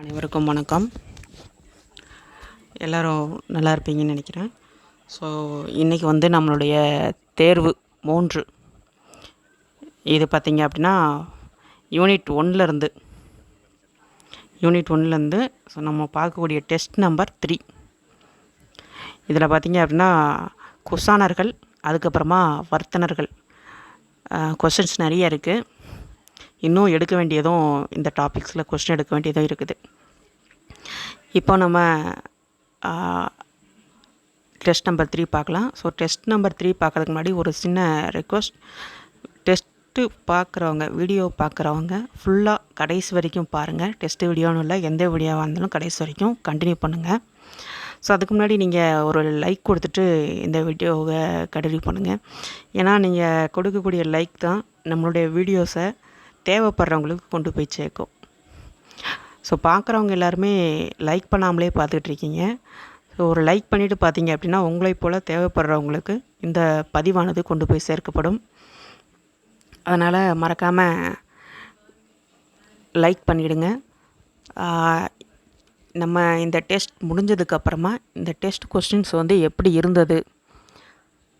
அனைவருக்கும் வணக்கம். எல்லோரும் நல்லா இருப்பீங்கன்னு நினைக்கிறேன். ஸோ இன்றைக்கி வந்து நம்மளுடைய தேர்வு மூன்று. இது பார்த்திங்க அப்படின்னா யூனிட் ஒன்லேருந்து யூனிட் ஒன்லேருந்து ஸோ நம்ம பார்க்கக்கூடிய டெஸ்ட் நம்பர் த்ரீ இதில் பார்த்திங்க அப்படின்னா குசானர்கள் அதுக்கப்புறமா வர்த்தனர்கள் கொஷின்ஸ் நிறைய இருக்குது இன்னும் எடுக்க வேண்டியதும் இந்த டாபிக்ஸில் கொஸ்டின் எடுக்க வேண்டியதும் இருக்குது. இப்போ நம்ம டெஸ்ட் நம்பர் த்ரீ பார்க்கலாம். ஸோ டெஸ்ட் நம்பர் த்ரீ பார்க்கறதுக்கு முன்னாடி ஒரு சின்ன ரெக்வஸ்ட் டெஸ்ட்டு பார்க்குறவங்க வீடியோ பார்க்குறவங்க ஃபுல்லாக கடைசி வரைக்கும் பாருங்கள் டெஸ்ட்டு வீடியோன்னு இல்லை எந்த வீடியோவாக இருந்தாலும் கடைசி வரைக்கும் கண்டினியூ பண்ணுங்கள் ஸோ அதுக்கு முன்னாடி நீங்கள் ஒரு லைக் கொடுத்துட்டு இந்த வீடியோவை கண்டினியூ பண்ணுங்கள் ஏன்னா நீங்கள் கொடுக்கக்கூடிய லைக் தான் நம்மளுடைய வீடியோஸை தேவைப்படுறவங்களுக்கு கொண்டு போய் சேர்க்கும். ஸோ பார்க்குறவங்க எல்லாருமே லைக் பண்ணாமலே பார்த்துட்ருக்கீங்க ஸோ ஒரு லைக் பண்ணிவிட்டு பார்த்தீங்க அப்படின்னா உங்களை போல் தேவைப்படுறவங்களுக்கு இந்த பதிவானது கொண்டு போய் சேர்க்கப்படும். அதனால் மறக்காமல் லைக் பண்ணிவிடுங்க நம்ம இந்த டெஸ்ட் முடிஞ்சதுக்கப்புறமா இந்த டெஸ்ட் கொஸ்டின்ஸ் வந்து எப்படி இருந்தது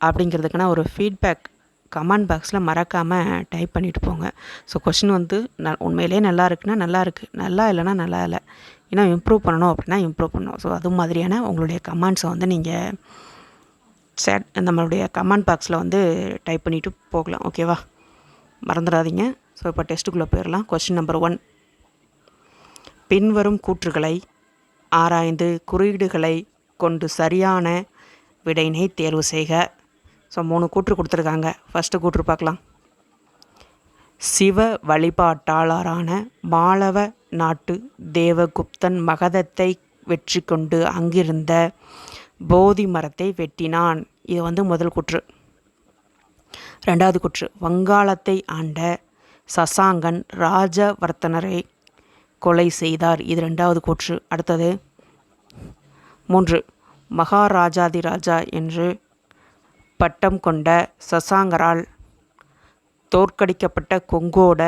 அப்படிங்கிறதுக்குனா ஒரு ஃபீட்பேக் கமெண்ட் பாக்ஸில் மறக்காமல் டைப் பண்ணிவிட்டு போங்க. ஸோ கொஷின் வந்து ந உண்மையிலே நல்லா இருக்குன்னா நல்லா இருக்குது நல்லா இல்லைன்னா நல்லா இல்லை. ஏன்னா இம்ப்ரூவ் பண்ணணும் அப்படின்னா இம்ப்ரூவ் பண்ணணும். ஸோ அது மாதிரியான உங்களுடைய கமெண்ட்ஸை வந்து நீங்கள் சேட் நம்மளுடைய கமெண்ட் பாக்ஸில் வந்து டைப் பண்ணிவிட்டு போகலாம். ஓகேவா மறந்துடாதீங்க. ஸோ இப்போ டெஸ்ட்டுக்குள்ளே போயிடலாம் கொஷின் நம்பர் ஒன் பின்வரும் கூற்றுகளை ஆராய்ந்து குறியீடுகளை கொண்டு சரியான விடையினை தேர்வு செய்க. ஸோ மூணு கூற்று கொடுத்துருக்காங்க. ஃபஸ்ட்டு கூற்று பார்க்கலாம். சிவ வழிபாட்டாளரான மாளவ நாட்டு தேவகுப்தன் மகதத்தை வெற்றி கொண்டு அங்கிருந்த போதி மரத்தை வெட்டினான். இது வந்து முதல் கூற்று. ரெண்டாவது குற்று. வங்காளத்தை ஆண்ட சசாங்கன் ராஜவர்த்தனரை கொலை செய்தார். இது ரெண்டாவது கூற்று. அடுத்தது மூன்று. மகாராஜாதிராஜா என்று பட்டம் கொண்ட சசாங்கரால் தோற்கடிக்கப்பட்ட கொங்கோட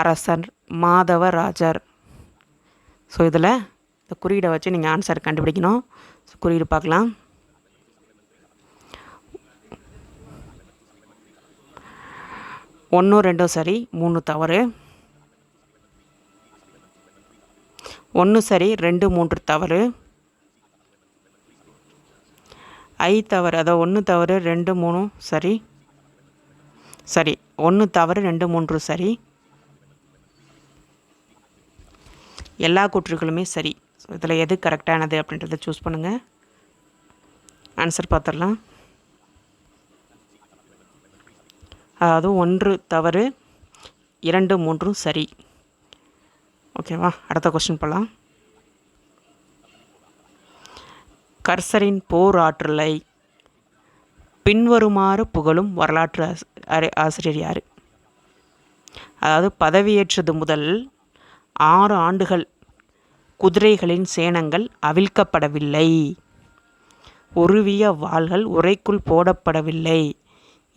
அரசர் மாதவராஜர். ஸோ இதில் இந்த குறியீடை வச்சு நீங்கள் ஆன்சர் கண்டுபிடிக்கணும். ஸோ குறியீடு பார்க்கலாம். ஒன்றும் ரெண்டும் சரி மூணு தவறு. ஒன்று சரி ரெண்டு மூன்று தவறு. ஐ தவறு அதாவது ஒன்று தவறு ரெண்டு மூணு சரி. சரி ஒன்று தவறு ரெண்டு மூன்று சரி. எல்லா கூற்றுகளுமே சரி. ஸோ இதில் எது கரெக்டானது அப்படின்றத சூஸ் பண்ணுங்கள் ஆன்சர் பார்த்துடலாம் அதாவது ஒன்று தவறு இரண்டு மூன்றும் சரி. ஓகேவா அடுத்த கொஸ்டின் போகலாம் கர்சரின் போர் ஆற்றலை பின்வருமாறு புகழும் வரலாற்று ஆசிரியர் யார்? அதாவது பதவியேற்றது முதல் ஆறு ஆண்டுகள் குதிரைகளின் சேனங்கள் அவிழ்க்கப்படவில்லை. உருவிய வாள்கள் உரைக்குள் போடப்படவில்லை.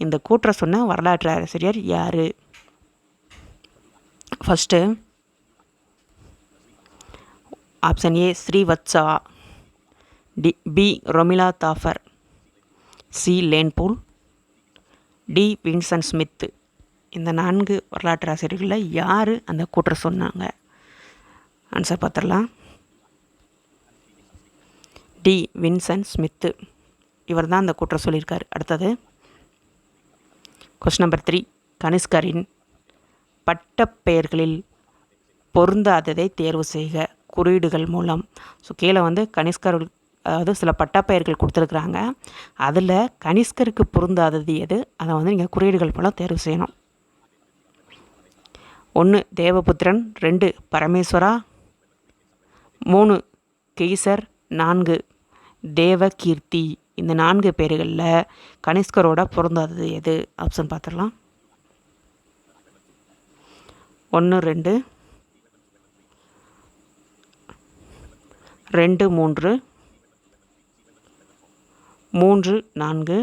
இந்த கூற்றை சொன்ன வரலாற்று ஆசிரியர் யார்? First option A Srivastava D B Romila Thapar C Lane Poole D Vincent Smith. இந்த நான்கு வரலாற்று ஆசிரியர்களில் யார் அந்த கூற்றை சொன்னாங்க? ஆன்சர் பார்த்துடலாம். D Vincent Smith. இவர் தான் அந்த கூற்றை சொல்லியிருக்கார். அடுத்தது கொஸ்டின் நம்பர் த்ரீ கனிஷ்கரின் பட்டப்பெயர்களில் பொருந்தாததை தேர்வு செய்க குறியீடுகள் மூலம். ஸோ கீழே வந்து கனிஷ்கர் அதாவது சில பட்டாப்பெயர்கள் கொடுத்துருக்குறாங்க. அதில் கனிஷ்கருக்கு பொருந்தாதது எது? அதை வந்து நீங்கள் குறியீடுகள் மூலம் தேர்வு செய்யணும். ஒன்று தேவபுத்திரன். ரெண்டு பரமேஸ்வரா. மூணு கெய்சர். நான்கு தேவகீர்த்தி. இந்த நான்கு பேர்களில் கனிஷ்கரோட பொருந்தாதது எது? ஆப்ஷன் பார்த்துடலாம் ஒன்று ரெண்டு. ரெண்டு மூன்று. மூன்று நான்கு.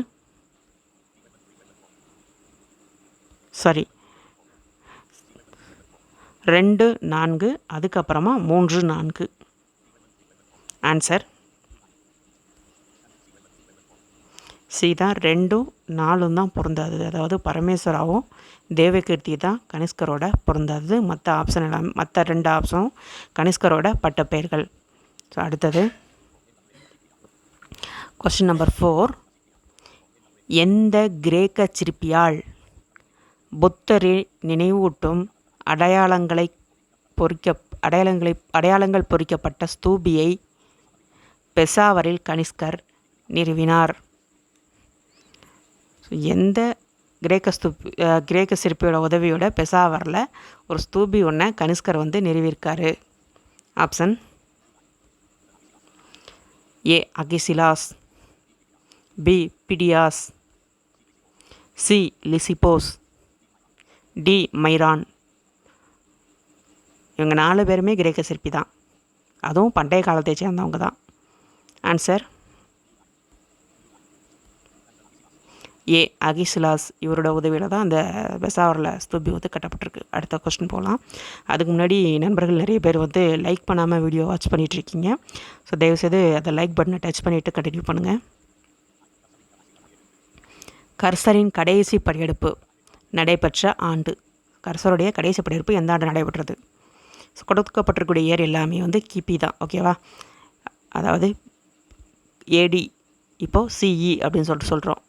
சரி. ரெண்டு நான்கு அதுக்கப்புறமா மூன்று நான்கு. ஆன்சர் சி தான் ரெண்டும் நாலும் தான் பொருந்தாது. அதாவது பரமேஸ்வராவும் தேவகீர்த்தி தான் கனிஷ்கரோட பொருந்தாது. மற்ற ஆப்ஷன் எல்லாம் மற்ற ரெண்டு ஆப்ஷனும் கனிஷ்கரோட பட்டப்பெயர்கள் ஸோ அடுத்தது. கொஷின் நம்பர் ஃபோர் எந்த கிரேக்க சிற்பியால் புத்தரை நினைவூட்டும் அடையாளங்களை பொறிக்க அடையாளங்களை அடையாளங்கள் பொறிக்கப்பட்ட ஸ்தூபியை பெசாவரில் கனிஷ்கர் நிறுவினார். எந்த கிரேக்க ஸ்தூபி கிரேக்க சிற்பியோட உதவியோட பெசாவரில் ஒரு ஸ்தூபி ஒன்றை கனிஷ்கர் வந்து நிறுவியிருக்காரு. Option A Agesilaus. B Phidias C Lysippos D Myron இவங்க நாலு பேருமே கிரேக்க சிற்பி தான். அதுவும் பண்டைய காலத்தை சேர்ந்தவங்க தான். ஆன்சர் ஏ அகிசிலாஸ் இவரோட உதவியில் தான் அந்த பெசாவரில் ஸ்தூபி வந்து கட்டப்பட்டிருக்கு. அடுத்த கொஸ்டின் போகலாம் அதுக்கு முன்னாடி நண்பர்கள் நிறைய பேர் வந்து லைக் பண்ணாமல் வீடியோ வாட்ச் பண்ணிகிட்ருக்கீங்க ஸோ தயவுசெய்து அதை லைக் பட்டனை டச் பண்ணிவிட்டு கண்டினியூ பண்ணுங்கள் கர்சரின் கடைசி படையெடுப்பு நடைபெற்ற ஆண்டு. கர்சருடைய கடைசி படையெடுப்பு எந்த ஆண்டு நடைபெற்றது? ஸோ கொடுக்கப்பட்டிருக்கூடிய இயர் எல்லாமே வந்து கிபி தான் ஓகேவா அதாவது ஏடி இப்போது சிஇ அப்படின்னு சொல்லிட்டு சொல்கிறோம்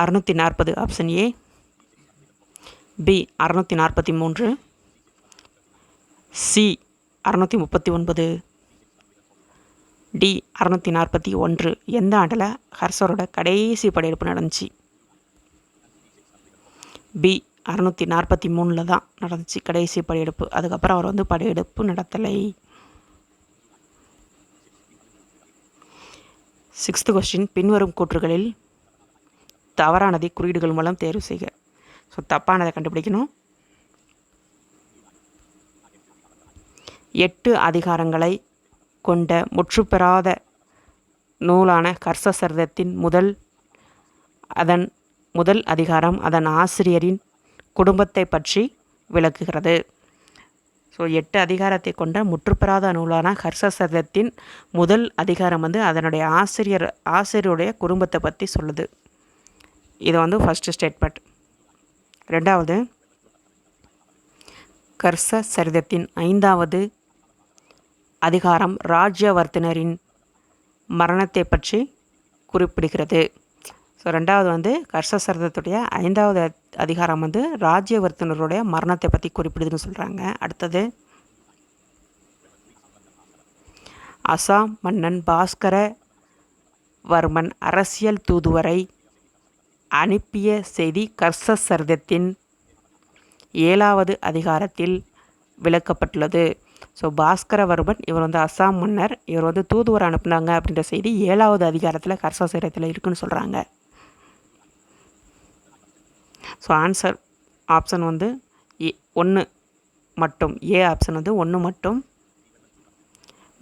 அறநூற்றி நாற்பது ஆப்ஷன் ஏ பி அறநூற்றி நாற்பத்தி மூன்று. சி அறநூற்றி முப்பத்தி ஒன்பது. டி அறநூற்றி நாற்பத்தி ஒன்று எந்த ஆண்டில் ஹர்ஷரோட கடைசி படையெடுப்பு நடந்துச்சு? பி அறநூற்றி நாற்பத்தி மூணில் தான் நடந்துச்சு கடைசி படையெடுப்பு. அதுக்கப்புறம் அவர் வந்து படையெடுப்பு நடத்தலை. சிக்ஸ்த்து கொஸ்டின் பின்வரும் கூற்றுகளில் தவறானதை குறியீடுகள் மூலம் தேர்வு செய்க. ஸோ தப்பானதை கண்டுபிடிக்கணும். எட்டு அதிகாரங்களை கொண்ட முற்றுப்பெறாத நூலான கர்சசர்தத்தின் முதல் அதன் முதல் அதிகாரம் அதன் ஆசிரியரின் குடும்பத்தை பற்றி விளக்குகிறது. ஸோ எட்டு அதிகாரத்தை கொண்ட முற்றுப்பெறாத நூலான ஹர்ஷசர்தத்தின் முதல் அதிகாரம் வந்து அதனுடைய ஆசிரியர் ஆசிரியருடைய குடும்பத்தை பற்றி சொல்லுது. இது வந்து ஃபஸ்ட்டு ஸ்டேட்மெண்ட் ரெண்டாவது கர்ச சரிதத்தின் ஐந்தாவது அதிகாரம் ராஜ்யவர்த்தனரின் மரணத்தை பற்றி குறிப்பிடுகிறது. ஸோ ரெண்டாவது வந்து கர்ஷசரதத்துடைய ஐந்தாவது அதிகாரம் வந்து ராஜ்யவர்த்தனருடைய மரணத்தை பற்றி குறிப்பிடுதுன்னு சொல்கிறாங்க அடுத்தது அசாம் மன்னன் பாஸ்கர வர்மன் அரசியல் தூதுவரை அனுப்பிய செய்தி கர்ச சரிதத்தின் ஏழாவது அதிகாரத்தில் விளக்கப்பட்டுள்ளது. ஸோ பாஸ்கரவர்மன் இவர் வந்து அஸ்ஸாம் மன்னர். இவர் வந்து தூதுவர் அனுப்புனாங்க அப்படின்ற செய்தி ஏழாவது அதிகாரத்தில் கர்ச சீரத்தில் இருக்குன்னு சொல்கிறாங்க ஸோ ஆன்சர் ஆப்ஷன் வந்து ஏ ஒன்று மட்டும். ஏ ஆப்ஷன் வந்து ஒன்று மட்டும்.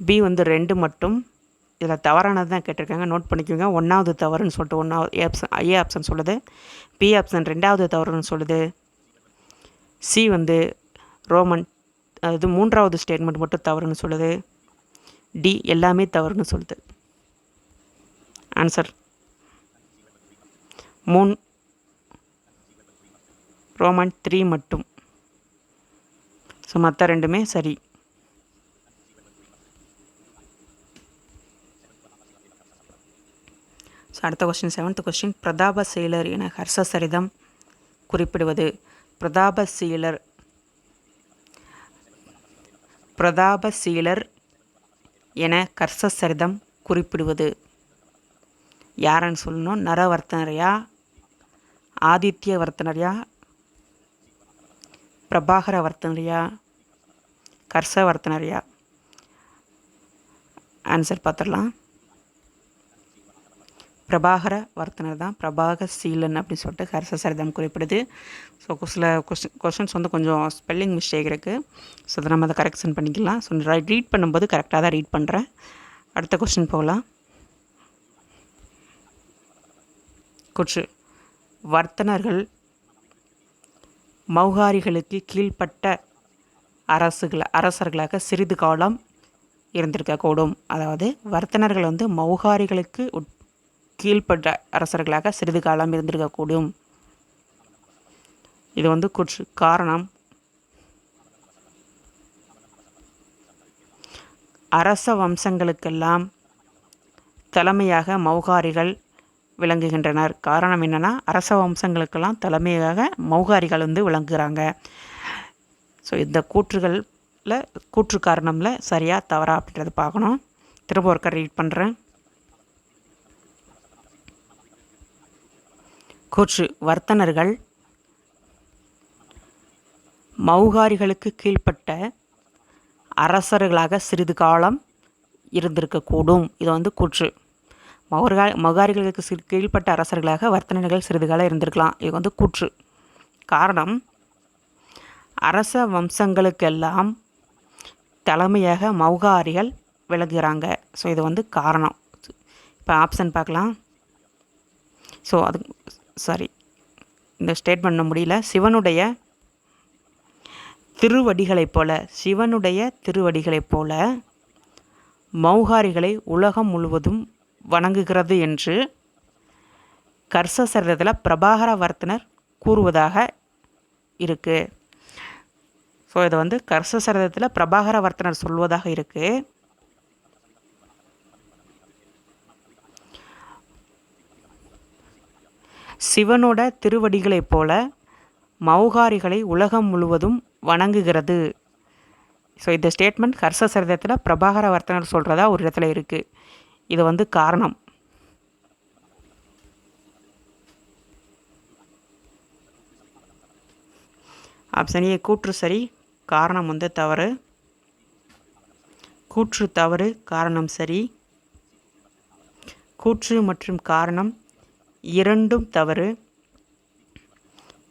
பி வந்து ரெண்டு மட்டும். இதில் தவறானது தான் கேட்டிருக்காங்க. நோட் பண்ணிக்கோங்க. ஒன்றாவது தவறுன்னு சொல்லிட்டு ஒன்றாவது ஏ ஆப்ஷன் ஏ ஆப்ஷன் சொல்லுது. பி ஆப்ஷன் ரெண்டாவது தவறுன்னு சொல்லுது. சி வந்து ரோமன் அதாவது மூன்றாவது ஸ்டேட்மெண்ட் மட்டும் தவறுன்னு சொல்லுது. டி எல்லாமே தவறுன்னு சொல்லுது. ஆன்சர் மூன் ரோமன் த்ரீ மட்டும். ஸோ மற்ற ரெண்டுமே சரி. ஸோ அடுத்த question seventh question Pratapa Sheelar என ஹர்ஷ சரிதம் குறிப்பிடுவது. பிரதாப சீலர் பிரதாப சீலர் என கர்ஷ சரிதம் குறிப்பிடுவது. யாருன்னு சொல்லணும் நரவர்த்தனரையா ஆதித்ய வர்த்தனரையா பிரபாகர வர்த்தனரையா கர்ச வர்த்தனரையா ஆன்சர் பார்த்துடலாம். பிரபாகர வர்த்தனர் தான். பிரபாக சீலன் அப்படின்னு சொல்லிட்டு ஹர்ஷ சரிதம் குறிப்பிடுது. ஸோ சில கொஸ்டின் கொஷின்ஸ் வந்து கொஞ்சம் ஸ்பெல்லிங் மிஸ்டேக் இருக்குது ஸோ அதை நம்ம அதை கரெக்ஷன் பண்ணிக்கலாம். ஸோ ரீட் பண்ணும்போது கரெக்டாக தான் ரீட் பண்ணுறேன் அடுத்த கொஸ்டின் போகலாம். கொற்று. வர்த்தனர்கள் மௌகாரிகளுக்கு கீழ்ப்பட்ட அரசுகளை அரசர்களாக சிறிது காலம் இருந்திருக்கக்கூடும். அதாவது வர்த்தனர்கள் வந்து மௌகாரிகளுக்கு உட் கீழ்ப்பட்ட அரசர்களாக சிறிது காலம் இருந்திருக்கக்கூடும். இது வந்து குற்று காரணம். அரச வம்சங்களுக்கெல்லாம் தலைமையாக மௌகாரிகள் விளங்குகின்றனர். காரணம் என்னென்னா அரச வம்சங்களுக்கெல்லாம் தலைமையாக மௌகாரிகள் வந்து விளங்குகிறாங்க ஸோ இந்த கூற்றுகளில் கூற்று காரணமில் சரியாக தவறா அப்படின்றத பார்க்கணும். திரும்ப ஒருக்கா ரீட் பண்ணுறேன் கூற்று வர்த்தனர்கள் மௌகாரிகளுக்கு கீழ்ப்பட்ட அரசர்களாக சிறிது காலம் இருந்திருக்கக்கூடும். இது வந்து கூற்று. மௌர்கா மௌகாரிகளுக்கு சிறு கீழ்ப்பட்ட அரசர்களாக வர்த்தனர்கள் சிறிது காலம் இருந்திருக்கலாம். இது வந்து கூற்று. காரணம் அரச வம்சங்களுக்கெல்லாம் தலைமையாக மௌகாரிகள் விளங்குகிறாங்க. ஸோ இது வந்து காரணம். இப்போ ஆப்ஷன் பார்க்கலாம். ஸோ அது சாரி இந்த ஸ்டேட் பண்ண முடியல. சிவனுடைய திருவடிகளைப் போல சிவனுடைய திருவடிகளைப் போல மௌகாரிகளை உலகம் முழுவதும் வணங்குகிறது என்று கர்ச சரிதத்தில் பிரபாகர வர்த்தனர் கூறுவதாக இருக்குது ஸோ இதை வந்து கர்ச சரிதத்தில் பிரபாகர வர்த்தனர் சொல்வதாக இருக்குது சிவனோட திருவடிகளைப் போல மௌகாரிகளை உலகம் முழுவதும் வணங்குகிறது. ஸோ இந்த ஸ்டேட்மெண்ட் ஹர்ஷ சரிதத்தில் பிரபாகர வர்த்தனர் சொல்கிறதா ஒரு இடத்துல இருக்குது இது வந்து காரணம். ஆப்ஷன் ஏ கூற்று சரி காரணம் வந்து தவறு. கூற்று தவறு காரணம் சரி. கூற்று மற்றும் காரணம் இரண்டும் தவறு.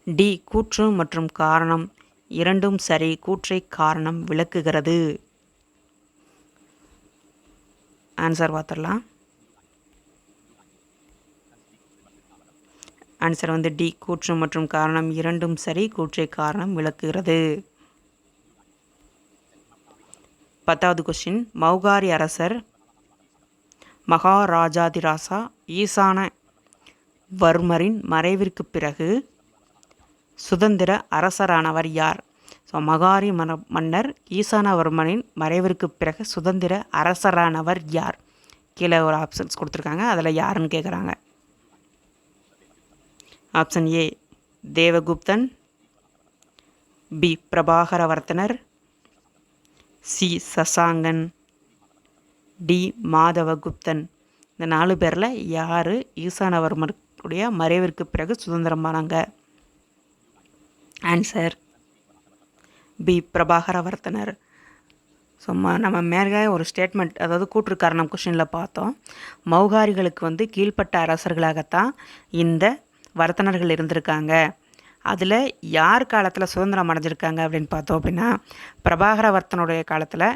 டி கூற்று மற்றும் காரணம். இரண்டும் சரி கூற்றை காரணம் விளக்குகிறது. ஆன்சர் பார்த்துடலாம். ஆன்சர் வந்து டி கூற்று மற்றும் காரணம் இரண்டும் சரி கூற்றை காரணம் விளக்குகிறது. பத்தாவது கொஸ்டின் மௌகாரி அரசர் மகாராஜாதிராசா ஈசான வர்மரின் மறைவிற்கு பிறகு சுதந்திர அரசரானவர் யார்? ஸோ மகாரி மன மன்னர் ஈசானவர்மனின் மறைவிற்கு பிறகு சுதந்திர அரசரானவர் யார்? கீழே ஒரு ஆப்ஷன்ஸ் கொடுத்துருக்காங்க. அதில் யாருன்னு கேட்குறாங்க option A Devaguptan. B பிரபாகரவர்த்தனர். C Sasankan. D மாதவகுப்தன். இந்த நாலு பேரில் யார் உடைய மறைவிற்கு பிறகு சுதந்திரமானாங்க. ஆன்சர் பி பிரபாகரவர்த்தனர். ஸோ சும்மா நம்ம மேலே ஒரு ஸ்டேட்மெண்ட் அதாவது கூற்று நம்ம கொஷினில் பார்த்தோம். மௌகாரிகளுக்கு வந்து கீழ்ப்பட்ட அரசர்களாகத்தான் இந்த வர்த்தனர்கள் இருந்திருக்காங்க. அதில் யார் காலத்தில் சுதந்திரம் அடைஞ்சிருக்காங்க அப்படின்னு பார்த்தோம் அப்படின்னா பிரபாகரவர்த்தனுடைய காலத்தில்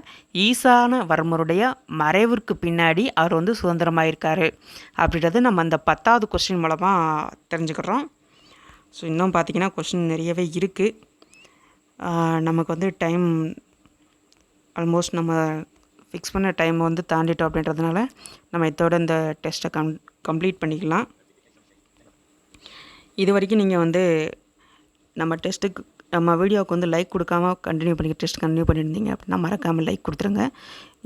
ஈசான வர்மருடைய மறைவிற்கு பின்னாடி அவர் வந்து சுதந்திரமாயிருக்காரு. அப்படின்றது நம்ம அந்த பத்தாவது கொஸ்டின் மூலமாக தெரிஞ்சுக்கிறோம். ஸோ இன்னும் பார்த்திங்கன்னா கொஷின் நிறையவே இருக்குது நமக்கு வந்து டைம் ஆல்மோஸ்ட் நம்ம ஃபிக்ஸ் பண்ண டைம் வந்து தாண்டிட்டோம் அப்படின்றதுனால நம்ம இதோட இந்த டெஸ்ட்டை கம் கம்ப்ளீட் பண்ணிக்கலாம். இது வரைக்கும் நீங்கள் வந்து நம்ம டெஸ்ட்டுக்கு நம்ம வீடியோவுக்கு வந்து லைக் கொடுக்காம கண்டினியூ பண்ணி டெஸ்ட் கண்டினியூ பண்ணியிருந்தீங்க அப்படின்னா மறக்காமல் லைக் கொடுத்துருங்க.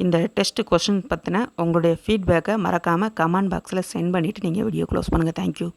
இந்த டெஸ்ட்டு கொஷின் பற்றின உங்களுடைய ஃபீட்பேக்கை மறக்காமல் கமெண்ட் பாக்ஸில் சென்ட் பண்ணிவிட்டு நீங்கள் வீடியோ க்ளோஸ் பண்ணுங்கள் தேங்க்யூ